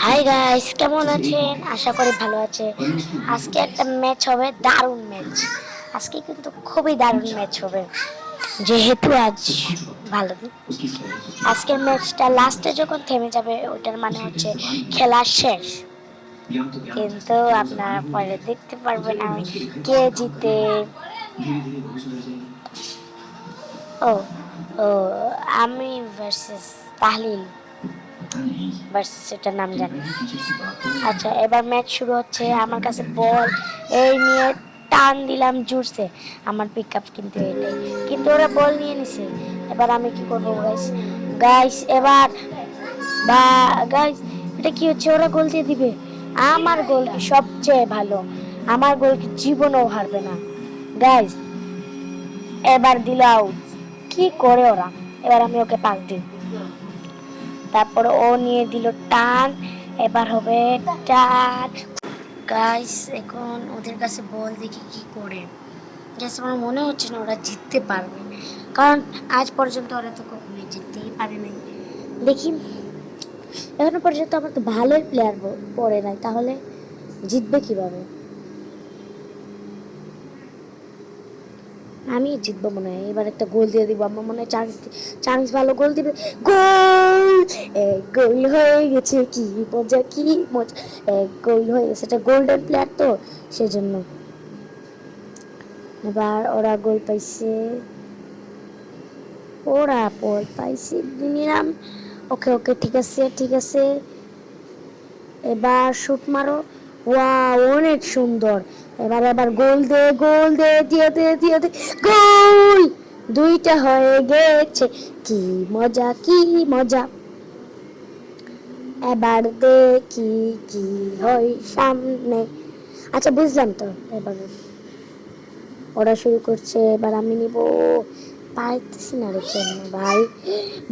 Hi guys কেমন আছেন? আশা করি ভালো আছে। আজকে একটা ম্যাচ হবে দারুণ ম্যাচ আজকে কিন্তু খুবই দারুণ ম্যাচ হবে। যেহেতু আজ ভালো দিন। আজকের ম্যাচটা লাস্টে যখন থেমে যাবে ওটার মানে হচ্ছে খেলা শেষ। কিন্তু আপনারা পরে দেখতে পারবেন আমি কে জিতে। ও ও আমি ভার্সেস তাহলিল। বাস সেটার নাম জানি। আচ্ছা এবার ম্যাচ শুরু হচ্ছে। আমার কাছে বল এই নিয়ে টান দিলাম জুড়ছে আমার পিক আপ কিন্তু এটাই। কিন্তু ওরা বল নিয়ে নিছে। এবার আমি কি করব গাইস গাইস এবার বা গাইস এটা কি হচ্ছে? ওরা গোল দিয়ে দিবে। আমার গোল সবচেয়ে ভালো? আমার গোল জীবনও হারবে না। গাইস এবার দিল আউট কি করে ওরা? এবার আমি ওকে পাক দিই। তারপর ও নিয়ে দিল টান। এবার হবে টান। গাইস এখন ওদের কাছে বল দেখি কি করে। গ্যাস আমার মনে হচ্ছে না ওরা জিততে পারবে। কারণ আজ পর্যন্ত ওরা তো কখনোই জিততেই পারে নাই। দেখি। এখনও পর্যন্ত আমার তো ভালোই প্লেয়ার পড়ে নাই। তাহলে জিতবে কীভাবে? আমি জিতবো মনে হয়। এবার একটা গোল দিয়ে দিব, আমার মনে হয় চান্স চান্স ভালো গোল দিবে। গোল! এক গোল হয়ে গেছে কি মজা কি মজা। এক গোল হয়ে গেছে, এটা গোল্ডেন প্লেয়ার তো, সেজন্য। এবার ওরা গোল পাইছে। ওরা গোল পাইছে, নিলাম। ওকে ওকে, ঠিক আছে ঠিক আছে। এবার শুট মারো। ওয়া অনেক সুন্দর। এবার এবার গোল দে গোল দে, দিয়ে দে দিয়ে দে, গোল! দুইটা হয়ে গেছে। কি মজা কি মজা। এবার দেখি কি হয় সামনে। আচ্ছা বুঝলাম তো। এবার ওরা শুরু করছে, এবার আমি নিব। পাইতেছি না রে কেন ভাই?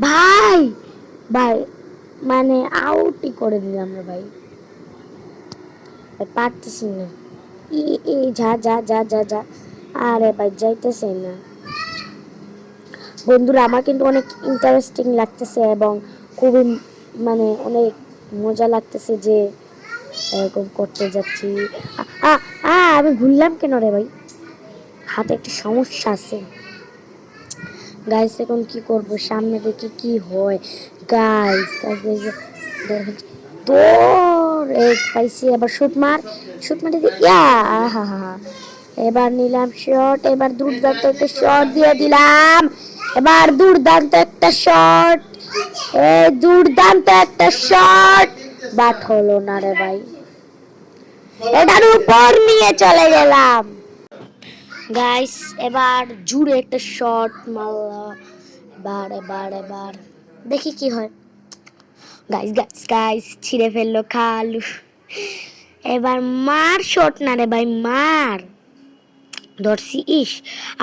ভাই! ভাই মানে আউটই করে দিলাম রে ভাই। পারতেছি না। ই যা যা যা যা যা আরে ভাই, যাইতেছে না। বন্ধুরা, আমার কিন্তু অনেক ইন্টারেস্টিং লাগতেছে এবং খুবই মানে অনেক মজা লাগতেছে যে এরকম করতে যাচ্ছি। আমি ঘুরলাম কেন রে ভাই? হাতে একটা সমস্যা আছে। গাইস এখন কি করব? সামনে দেখি কি হয়। গাইস গাইস তোর এই পাইছি এবার শুট মার শুট মারি ইয়া হা হা। এবার নিলাম শট এবার দুর্দান্ত একটা শট দিয়ে দিলাম। এবার দুর্দান্ত একটা শট এই দুর্দান্ত একটা শট বাট হলো না রে ভাই। এটার উপর নিয়ে চলে গেলাম। গাইস এবার জুড়ে একটা শট মারলাম। এবার এবার এবার। দেখি কি হয়। গাইস গাইস গাইস ছিঁড়ে ফেলল খালু। এবার মার শট না রে ভাই, মার। ধরছি, ইস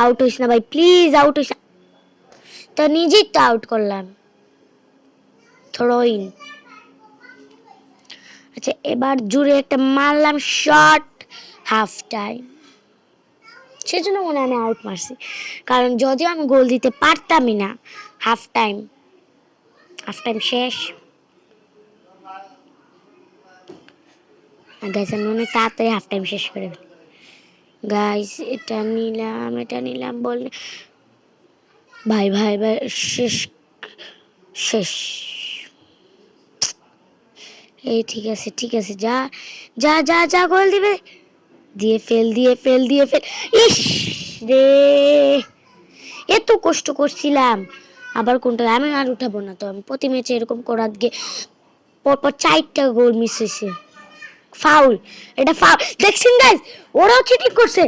আউট হইস না ভাই প্লিজ আউট হইস। তো নিজেই তো আউট করলাম। থ্রো ইন আচ্ছা এবার জুড়ে একটা মারলাম শট হাফ টাইম সেজন্য মনে আমি আউট মারছি। কারণ যদিও আমি গোল দিতে পারতামই না হাফ টাইম হাফ টাইম শেষ। গাইস আমি অনেক তাড়াতাড়ি হাফ টাইম শেষ করে গাইস এটা নিলাম এটা নিলাম বল ভাই ভাই ভাই, শেষ শেষ। এই ঠিক আছে ঠিক আছে, যা যা যা যা, গোল দিবে। দিয়ে ফেল দিয়ে ফেল দিয়ে ফেল। ইস রে। এত কষ্ট করছিলাম। আবার কোনটা? আমি আর উঠাবো না তো। আমি প্রতি ম্যাচে এরকম করার গিয়ে পরপর চারটা গোল মিস হয়েছে। ফাউল এটা ফাউল দেখছেন গাইস ওরাও চিটিং করছে।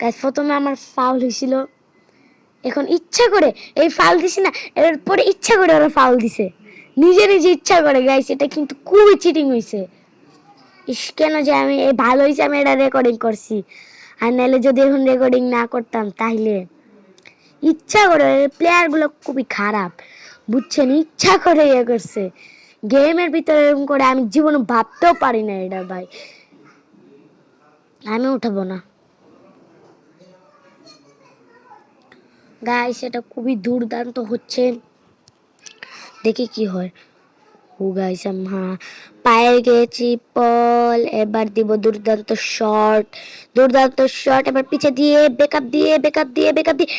গাইস প্রথমে আমার ফাউল হয়েছিল। এখন ইচ্ছা করে, এই ফাউল দিছি না, এরপরে ইচ্ছা করে ওরা ফাউল দিছে। নিজে নিজে ইচ্ছা করে গাইস এটা কিন্তু খুবই চিটিং হয়েছে। ইস, কেন যে আমি এই ভালো হয়েছে, আমি এটা রেকর্ডিং করছি। আর নাহলে যদি এখন রেকর্ডিং না করতাম তাহলে ইচ্ছা করে প্লেয়ারগুলো খুবই খারাপ। বুঝছেন? ইচ্ছা করে ইয়ে করছে। গেমের ভিতরে এরকম করে আমি জীবনে ভাবতেও পারি না এটা ভাই। আমি উঠাবো না। গাইস এটা খুবই দুর্দান্ত হচ্ছে। দেখি কি হয়। হু গাইস হ্যাঁ পায়ে গেছি পল এবার দিব দুর্দান্ত শট দুর্দান্ত শট এবার পিছে দিয়ে বেকআপ দিয়ে বেকআপ দিয়ে বেকআপ দিয়ে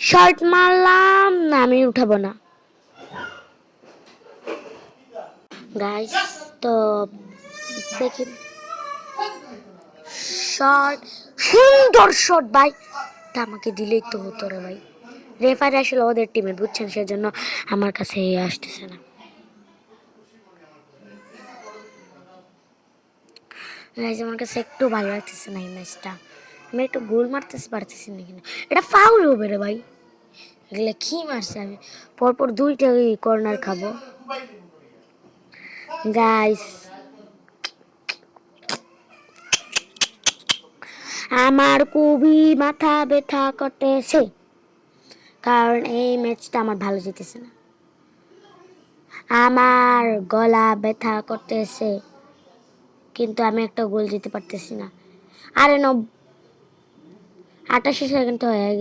শর্ট মারলাম। না, আমি উঠাবো না। গাইস তো দেখি। শট সুন্দর শট ভাই। তা আমাকে দিলেই তো হতো রে ভাই। রেফারি আসলে ওদের টিমে বুঝছেন? সেজন্য আমার কাছে আসতেছে না। গাইজ আমার কাছে একটু ভালো লাগতেছে না এই ম্যাচটা আমি একটু গোল মারতেছি, পারতেছি না কিন্তু এটা ফাউল হবে রে ভাই। এগুলো কি মারছে? আমি পরপর দুইটা কর্নার খাব। গাইস আমার খুবই মাথা ব্যথা করতেছে। কারণ এই ম্যাচটা আমার ভালো যেতেছে না। আমার গলা ব্যথা করতেছে। কিন্তু আমি একটা গোল দিতে পারতেছি না। আরে ন আটাশি সেকেন্ড হয়ে গেছে।